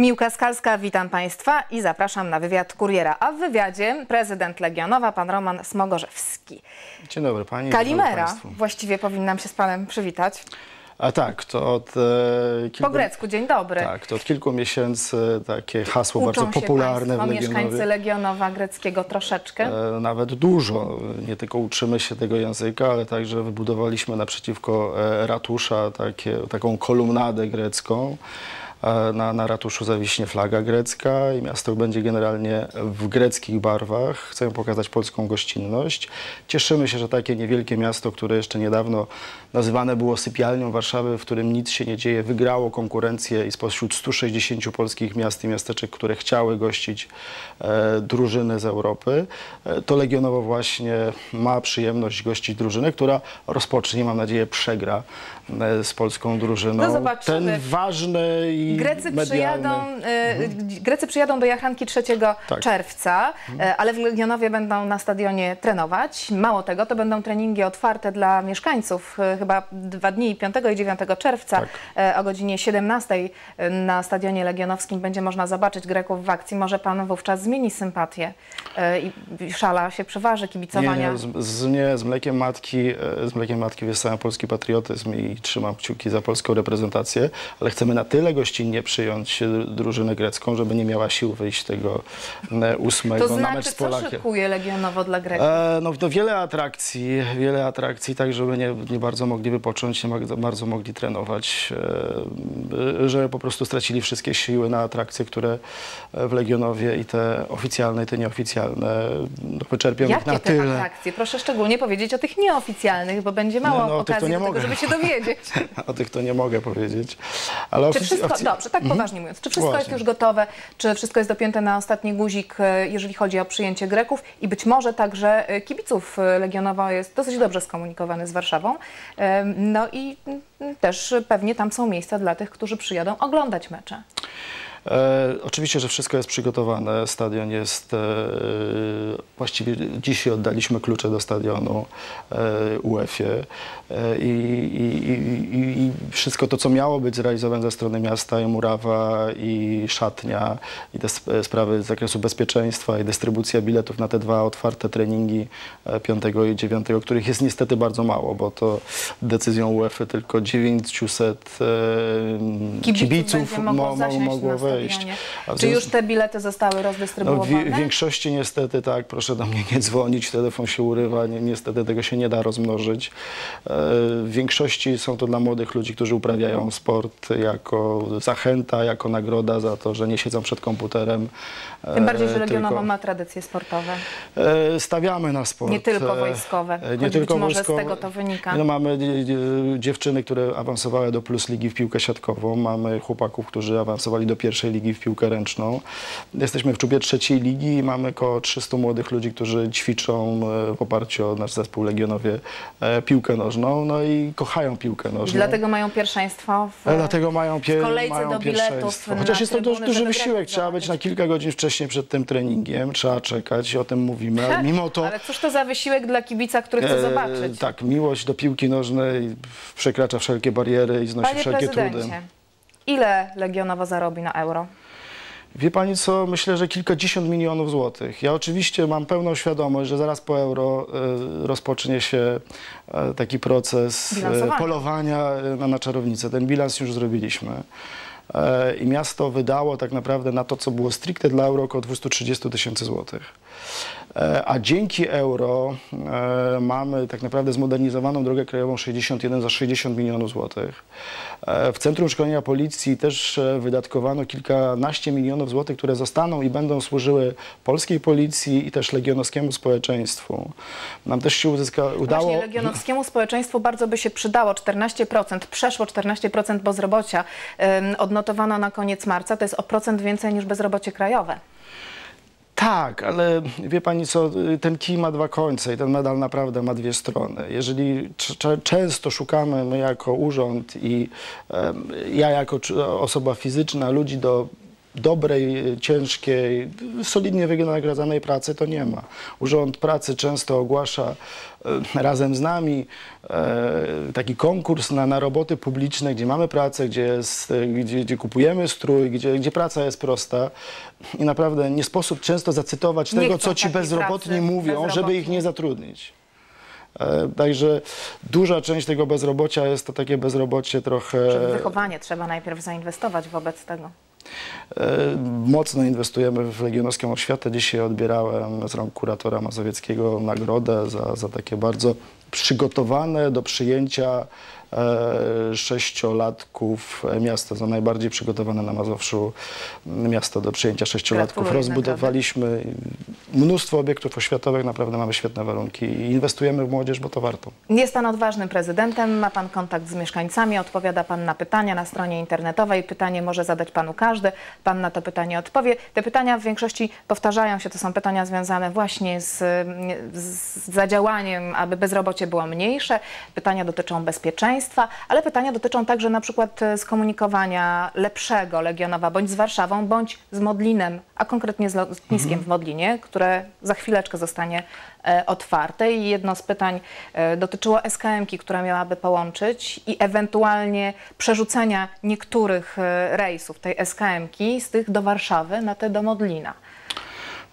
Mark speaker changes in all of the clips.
Speaker 1: Miłka Skalska, witam Państwa i zapraszam na wywiad kuriera. A w wywiadzie prezydent Legionowa, pan Roman Smogorzewski.
Speaker 2: Dzień dobry Pani. dobry
Speaker 1: Kalimera,
Speaker 2: państwu.
Speaker 1: właściwie powinnam się z Panem przywitać.
Speaker 2: A tak, to od e, kilku,
Speaker 1: Po grecku, dzień dobry.
Speaker 2: Tak, to od kilku miesięcy takie hasło
Speaker 1: Uczą
Speaker 2: bardzo popularne
Speaker 1: Państwo,
Speaker 2: w Legionowie.
Speaker 1: mieszkańcy Legionowa greckiego troszeczkę.
Speaker 2: E, Nawet dużo. Nie tylko uczymy się tego języka, ale także wybudowaliśmy naprzeciwko e, ratusza takie, taką kolumnadę grecką. Na, na ratuszu zawiśnie flaga grecka i miasto będzie generalnie w greckich barwach. Chcemy pokazać polską gościnność. Cieszymy się, że takie niewielkie miasto, które jeszcze niedawno nazywane było sypialnią Warszawy, w którym nic się nie dzieje, wygrało konkurencję i spośród 160 polskich miast i miasteczek, które chciały gościć e, drużyny z Europy, e, to Legionowo właśnie ma przyjemność gościć drużynę, która rozpocznie, mam nadzieję, przegra e, z polską drużyną.
Speaker 1: No.
Speaker 2: Ten ważny i
Speaker 1: Grecy przyjadą, e, Grecy przyjadą do Jachanki 3
Speaker 2: Tak.
Speaker 1: czerwca, e, ale w Legionowie będą na stadionie trenować. Mało tego, to będą treningi otwarte dla mieszkańców e, chyba dwa dni, 5 i 9 czerwca
Speaker 2: Tak.
Speaker 1: o godzinie 17 na stadionie legionowskim będzie można zobaczyć Greków w akcji. Może pan wówczas zmieni sympatię i szala się przeważy
Speaker 2: Nie,
Speaker 1: kibicowania.
Speaker 2: nie, z, z, nie, z mlekiem matki, z mlekiem matki wyssałem polski patriotyzm i trzymam kciuki za polską reprezentację, ale chcemy na tyle gościnnie przyjąć drużynę grecką, żeby nie miała sił wyjść tego e, ósmego
Speaker 1: To
Speaker 2: na mecz
Speaker 1: znaczy,
Speaker 2: z
Speaker 1: co
Speaker 2: Polakiem.
Speaker 1: szykuje Legionowo dla Greków?
Speaker 2: E, no, no wiele atrakcji, wiele atrakcji, tak żeby nie, nie bardzo mogli wypocząć, nie bardzo mogli trenować, e, że po prostu stracili wszystkie siły na atrakcje, które w Legionowie i te oficjalne, i te nieoficjalne no, wyczerpią ich
Speaker 1: Jakie
Speaker 2: na
Speaker 1: te
Speaker 2: tyle.
Speaker 1: atrakcje? Proszę szczególnie powiedzieć o tych nieoficjalnych, bo będzie mało
Speaker 2: no, o tych to
Speaker 1: okazji
Speaker 2: nie
Speaker 1: do tego,
Speaker 2: mogę.
Speaker 1: żeby się dowiedzieć.
Speaker 2: O tych to nie mogę powiedzieć. Ale
Speaker 1: Czy wszystko, dobrze, tak poważnie mówiąc, czy wszystko jest
Speaker 2: Właśnie.
Speaker 1: już gotowe, czy wszystko jest dopięte na ostatni guzik, e, jeżeli chodzi o przyjęcie Greków i być może także e, kibiców e, Legionowa jest dosyć dobrze skomunikowany z Warszawą. No i mm, też pewnie tam są miejsca dla tych, którzy przyjadą oglądać mecze.
Speaker 2: E, oczywiście, że wszystko jest przygotowane. Stadion jest. E, właściwie dzisiaj oddaliśmy klucze do stadionu e, UEFA e, i, i, i, i wszystko to, co miało być zrealizowane ze strony miasta, i murawa, i szatnia, i te sp- sprawy z zakresu bezpieczeństwa, i dystrybucja biletów na te dwa otwarte treningi e, 5 i 9, których jest niestety bardzo mało, bo to decyzją UEFA tylko 900 e,
Speaker 1: Kibiców,
Speaker 2: kibiców
Speaker 1: mogło,
Speaker 2: mogło wejść.
Speaker 1: Czy już te bilety zostały
Speaker 2: no,
Speaker 1: rozdystrybuowane?
Speaker 2: w, w większości niestety tak, proszę do mnie nie dzwonić, telefon się urywa, ni- niestety tego się nie da rozmnożyć. E, w większości są to dla młodych ludzi, którzy uprawiają sport jako zachęta, jako nagroda za to, że nie siedzą przed komputerem. e,
Speaker 1: Tym bardziej, że Legionowo
Speaker 2: tylko,
Speaker 1: ma tradycje sportowe.
Speaker 2: e, Stawiamy na sport.
Speaker 1: Nie tylko wojskowe,
Speaker 2: Nie tylko
Speaker 1: być może z
Speaker 2: wojskowe.
Speaker 1: tego to wynika.
Speaker 2: No, mamy dziewczyny, które awansowały do Plus Ligi w piłkę siatkową. Mamy chłopaków, którzy awansowali do pierwszej ligi w piłkę ręczną. Jesteśmy w czubie trzeciej ligi i mamy około 300 młodych ludzi, którzy ćwiczą e, w oparciu o nasz zespół Legionowie e, piłkę nożną. No i kochają piłkę
Speaker 1: I
Speaker 2: nożną.
Speaker 1: dlatego mają pierwszeństwo w,
Speaker 2: E, Dlatego mają, pie-
Speaker 1: w kolejce
Speaker 2: mają
Speaker 1: do biletów
Speaker 2: Chociaż jest to duży, duży wysiłek. Trzeba być na kilka godzin wcześniej przed tym treningiem. Trzeba czekać i o tym mówimy. Ale mimo to...
Speaker 1: Ale cóż to za wysiłek dla kibica, który chce
Speaker 2: E,
Speaker 1: zobaczyć?
Speaker 2: Tak, miłość do piłki nożnej przekracza wszelkie bariery i znosi
Speaker 1: Panie
Speaker 2: wszelkie trudy.
Speaker 1: Ile Legionowo zarobi na euro?
Speaker 2: Wie pani co, myślę, że kilkadziesiąt milionów złotych. Ja oczywiście mam pełną świadomość, że zaraz po euro e, rozpocznie się e, taki proces e, polowania na, na czarownicę. Ten bilans już zrobiliśmy. I miasto wydało tak naprawdę na to, co było stricte dla euro, około 230 tysięcy złotych. E, A dzięki euro e, mamy tak naprawdę zmodernizowaną drogę krajową 61 za 60 milionów złotych. E, W Centrum Szkolenia Policji też wydatkowano kilkanaście milionów złotych, które zostaną i będą służyły polskiej policji i też legionowskiemu społeczeństwu. Nam też się uzyska, udało...
Speaker 1: Właśnie legionowskiemu społeczeństwu bardzo by się przydało 14%, przeszło 14% bezrobocia odnotowano na koniec marca, to jest o procent więcej niż bezrobocie krajowe.
Speaker 2: Tak, ale wie pani co, ten kij ma dwa końce i ten medal naprawdę ma dwie strony. Jeżeli często szukamy my jako urząd i em, ja jako osoba fizyczna ludzi do dobrej, ciężkiej, solidnie wynagradzanej pracy to nie ma. Urząd Pracy często ogłasza e, razem z nami e, taki konkurs na, na roboty publiczne, gdzie mamy pracę, gdzie, jest, e, gdzie, gdzie kupujemy strój, gdzie, gdzie praca jest prosta i naprawdę nie sposób często zacytować
Speaker 1: Nie
Speaker 2: tego, co ci bezrobotni mówią, żeby
Speaker 1: bezrobotni.
Speaker 2: ich nie zatrudnić. Także duża część tego bezrobocia jest to takie bezrobocie trochę...
Speaker 1: W wychowanie trzeba najpierw zainwestować wobec tego.
Speaker 2: E, Mocno inwestujemy w legionowską oświatę. Dzisiaj odbierałem z rąk kuratora mazowieckiego nagrodę za, za takie bardzo przygotowane do przyjęcia sześciolatków e, miasta, za najbardziej przygotowane na Mazowszu miasto do przyjęcia sześciolatków. Rozbudowaliśmy mnóstwo obiektów oświatowych, naprawdę mamy świetne warunki i inwestujemy w młodzież, bo to warto.
Speaker 1: Jest Pan odważnym prezydentem, ma Pan kontakt z mieszkańcami, odpowiada Pan na pytania na stronie internetowej. Pytanie może zadać Panu każdy, Pan na to pytanie odpowie. Te pytania w większości powtarzają się, to są pytania związane właśnie z, z zadziałaniem, aby bezrobocie było mniejsze. Pytania dotyczą bezpieczeństwa, ale pytania dotyczą także na przykład e, skomunikowania lepszego Legionowa, bądź z Warszawą, bądź z Modlinem, a konkretnie z lotniskiem w Modlinie, które za chwileczkę zostanie e, otwarte. I jedno z pytań e, dotyczyło SKM-ki, która miałaby połączyć i ewentualnie przerzucenia niektórych rejsów tej SKM-ki z tych do Warszawy na te do Modlina.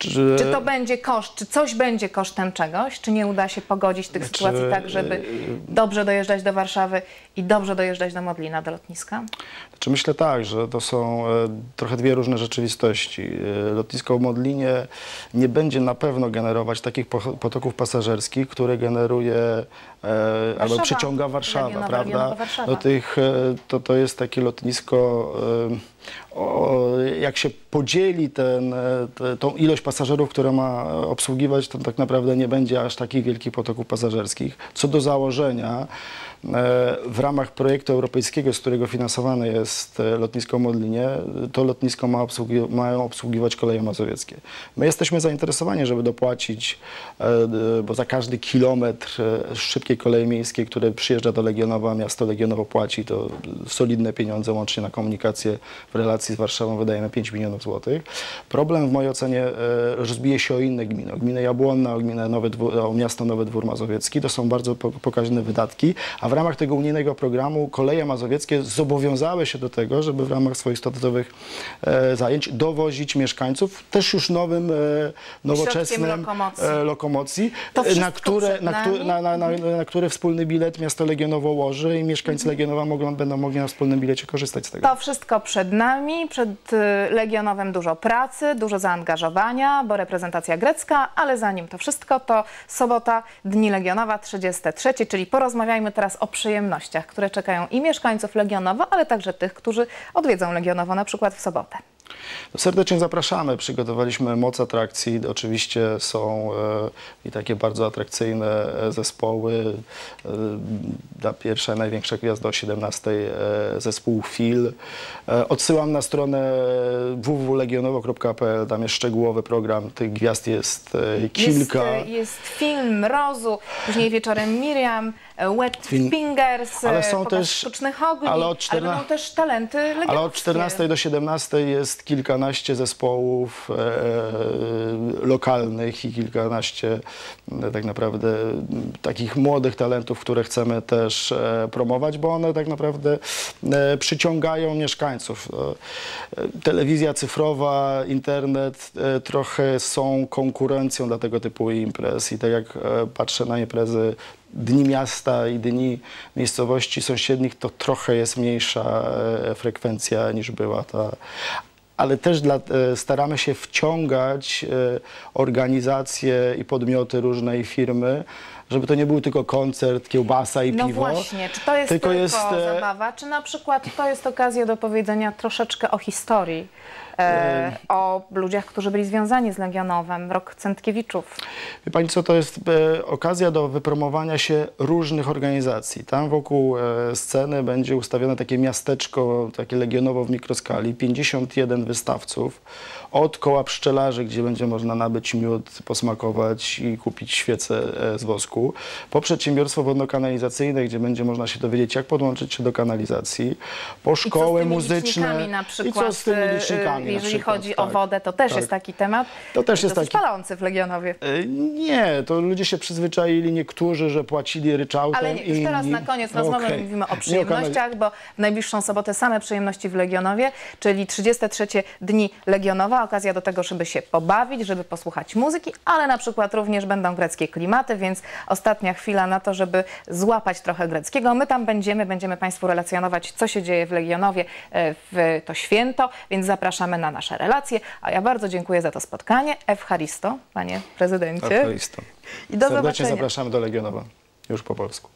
Speaker 2: Czy,
Speaker 1: Czy to będzie koszt, czy coś będzie kosztem czegoś, czy nie uda się pogodzić tych
Speaker 2: Znaczy,
Speaker 1: sytuacji tak, żeby dobrze dojeżdżać do Warszawy i dobrze dojeżdżać do Modlina, do lotniska?
Speaker 2: Czy myślę tak, że to są e, trochę dwie różne rzeczywistości. E, Lotnisko w Modlinie nie będzie na pewno generować takich po- potoków pasażerskich, które generuje e, albo przyciąga Warszawa,
Speaker 1: Legionowa,
Speaker 2: prawda?
Speaker 1: Legionowa Warszawa.
Speaker 2: Do tych, e, to, to jest takie lotnisko, e, o, jak się podzieli ten, e, te, tą ilość pasażerów, które ma obsługiwać, to tak naprawdę nie będzie aż takich wielkich potoków pasażerskich. Co do założenia, w ramach projektu europejskiego, z którego finansowane jest e, lotnisko Modlinie, to lotnisko ma obsługi, mają obsługiwać koleje mazowieckie. My jesteśmy zainteresowani, żeby dopłacić, e, bo za każdy kilometr e, szybkiej kolei miejskiej, który przyjeżdża do Legionowa, miasto Legionowo płaci, to solidne pieniądze łącznie na komunikację w relacji z Warszawą wydajemy 5 milionów złotych. Problem w mojej ocenie e, rozbije się o inne gminy, o gminę Jabłonna, o gminę Nowy Dwór, o miasto Nowy Dwór Mazowiecki. To są bardzo po- pokaźne wydatki, a w ramach tego unijnego programu koleje mazowieckie zobowiązały się do tego, żeby w ramach swoich statutowych e, zajęć dowozić mieszkańców też już nowym, e, nowoczesnym
Speaker 1: lokomocji.
Speaker 2: e, na, które, na, wspólny bilet miasto Legionowo łoży i mieszkańcy Legionowa mogą, będą mogli na wspólnym bilecie korzystać z tego.
Speaker 1: To wszystko przed nami, przed y, Legionowem dużo pracy, dużo zaangażowania, bo reprezentacja grecka, ale zanim to wszystko, to sobota, Dni Legionowa, 33, czyli porozmawiajmy teraz o przyjemnościach, które czekają i mieszkańców Legionowa, ale także tych, którzy odwiedzą Legionowo na przykład w sobotę.
Speaker 2: Serdecznie zapraszamy. Przygotowaliśmy moc atrakcji. Oczywiście są e, i takie bardzo atrakcyjne e, zespoły. E, ta pierwsza, największa gwiazda o 17 e, zespół FIL. E, odsyłam na stronę www.legionowo.pl. Tam jest szczegółowy program. Tych gwiazd jest e, kilka.
Speaker 1: Jest, jest film Mrozu, później wieczorem Miriam, e, Wet Fingers,
Speaker 2: Ale
Speaker 1: e,
Speaker 2: są też-
Speaker 1: sztucznych ogni,
Speaker 2: ale
Speaker 1: ale,
Speaker 2: od czterna-
Speaker 1: będą też talenty legionowskie.
Speaker 2: Ale od 14 do 17 jest kilkanaście zespołów e, lokalnych i kilkanaście e, tak naprawdę takich młodych talentów, które chcemy też e, promować, bo one tak naprawdę e, przyciągają mieszkańców. E, e, telewizja cyfrowa, internet e, trochę są konkurencją dla tego typu imprez i tak jak e, patrzę na imprezy dni miasta i dni miejscowości sąsiednich, to trochę jest mniejsza e, frekwencja niż była ta. Ale też dla, e, staramy się wciągać e, organizacje i podmioty różnej firmy, żeby to nie był tylko koncert, kiełbasa i
Speaker 1: No
Speaker 2: piwo.
Speaker 1: właśnie, czy to jest
Speaker 2: tylko
Speaker 1: tylko,
Speaker 2: jest, e,
Speaker 1: zabawa, czy na przykład to jest okazja do powiedzenia troszeczkę o historii, e, o ludziach, którzy byli związani z Legionowem, rok Centkiewiczów.
Speaker 2: Wie Pani co, to jest e, okazja do wypromowania się różnych organizacji. Tam wokół e, sceny będzie ustawione takie miasteczko, takie legionowo w mikroskali, 51 wystawców, od koła pszczelarzy, gdzie będzie można nabyć miód, posmakować i kupić świece e, z wosku, po przedsiębiorstwo wodno-kanalizacyjne, gdzie będzie można się dowiedzieć, jak podłączyć się do kanalizacji, po szkoły muzyczne. I co z tymi licznikami na
Speaker 1: jeżeli
Speaker 2: przykład,
Speaker 1: chodzi o
Speaker 2: tak,
Speaker 1: wodę, to też
Speaker 2: tak.
Speaker 1: jest taki temat.
Speaker 2: To też jest taki-
Speaker 1: palący w Legionowie.
Speaker 2: E, Nie, to ludzie się przyzwyczaili niektórzy, że płacili ryczałtem.
Speaker 1: Ale już teraz na koniec rozmowy
Speaker 2: Okej.
Speaker 1: mówimy o przyjemnościach, bo w najbliższą sobotę same przyjemności w Legionowie, czyli 33 dni Legionowa, okazja do tego, żeby się pobawić, żeby posłuchać muzyki, ale na przykład również będą greckie klimaty, więc ostatnia chwila na to, żeby złapać trochę greckiego. My tam będziemy, będziemy Państwu relacjonować, co się dzieje w Legionowie e, w to święto, więc zapraszamy na nasze relacje. A ja bardzo dziękuję za to spotkanie. Ewcharisto, Panie Prezydencie.
Speaker 2: Eucharysto.
Speaker 1: I do
Speaker 2: Serdecznie
Speaker 1: zobaczenia.
Speaker 2: zapraszamy do Legionowa, już po polsku.